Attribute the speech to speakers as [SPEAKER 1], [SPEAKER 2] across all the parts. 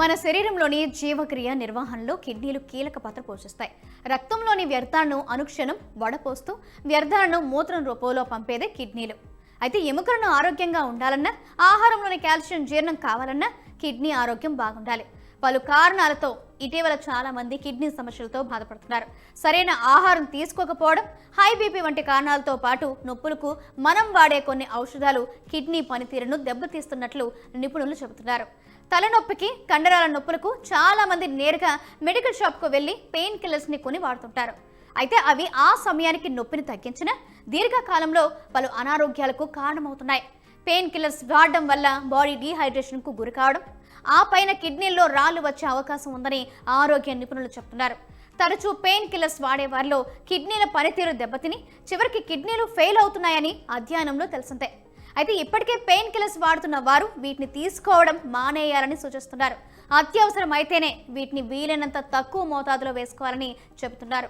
[SPEAKER 1] మన శరీరంలోని జీవక్రియ నిర్వహణలో కిడ్నీలు కీలక పాత్ర పోషిస్తాయి. రక్తంలోని వ్యర్థాలను అనుక్షణం వడపోస్తూ వ్యర్థాలను మూత్రం రూపంలో పంపేదే కిడ్నీలు. అయితే ఎముకలను ఆరోగ్యంగా ఉండాలన్నా ఆహారంలోని కాల్షియం జీర్ణం కావాలన్నా కిడ్నీ ఆరోగ్యం బాగుండాలి. పలు కారణాలతో ఇటీవల చాలా మంది కిడ్నీ సమస్యలతో బాధపడుతున్నారు. సరైన ఆహారం తీసుకోకపోవడం హై బీపీ వంటి కారణాలతో పాటు నొప్పులకు మనం వాడే కొన్ని ఔషధాలు కిడ్నీ పనితీరును దెబ్బతీస్తున్నట్లు నిపుణులు చెబుతున్నారు. తలనొప్పికి కండరాల నొప్పులకు చాలామంది నేరుగా మెడికల్ షాప్కు వెళ్ళి పెయిన్ కిల్లర్స్ని కొని వాడుతుంటారు. అయితే అవి ఆ సమయానికి నొప్పిని తగ్గించిన దీర్ఘకాలంలో పలు అనారోగ్యాలకు కారణమవుతున్నాయి. పెయిన్ కిల్లర్స్ వాడడం వల్ల బాడీ డీహైడ్రేషన్కు గురి కావడం ఆ పైన కిడ్నీల్లో రాళ్ళు వచ్చే అవకాశం ఉందని ఆరోగ్య నిపుణులు చెప్తున్నారు. తరచూ పెయిన్ కిల్లర్స్ వాడే వారిలో కిడ్నీల పనితీరు దెబ్బతిని చివరికి కిడ్నీలు ఫెయిల్ అవుతున్నాయని అధ్యయనంలో తెలిసిందే. అయితే ఇప్పటికే పెయిన్ కిల్లర్స్ వాడుతున్న వారు వీటిని తీసుకోవడం మానేయాలని సూచిస్తున్నారు. అత్యవసరం అయితేనే వీటిని వీలైనంత తక్కువ మోతాదులో వేసుకోవాలని చెబుతున్నారు.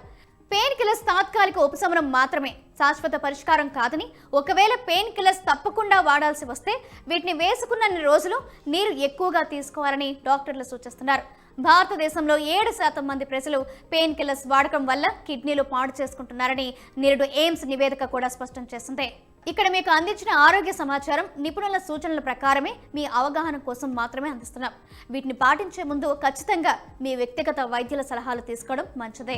[SPEAKER 1] పెయిన్ కిల్లర్స్ తాత్కాలిక ఉపశమనం మాత్రమే శాశ్వత పరిష్కారం కాదని ఒకవేళ పెయిన్ కిల్లర్స్ తప్పకుండా వాడాల్సి వస్తే వీటిని వేసుకున్నన్ని రోజులు నీరు ఎక్కువగా తీసుకోవాలని డాక్టర్లు సూచిస్తున్నారు. భారతదేశంలో ఏడు శాతం మంది ప్రజలు పెయిన్ కిల్లర్స్ వాడకం వల్ల కిడ్నీలు పాడు చేసుకుంటున్నారని నేరుడు ఎయిమ్స్ నివేదిక కూడా స్పష్టం చేసింది ఇక్కడ మీకు అందించిన ఆరోగ్య సమాచారం నిపుణుల సూచనల ప్రకారమే మీ అవగాహన కోసం మాత్రమే అందిస్తున్నాం. వీటిని పాటించే ముందు ఖచ్చితంగా మీ వ్యక్తిగత వైద్యుల సలహాలు తీసుకోవడం మంచిదే.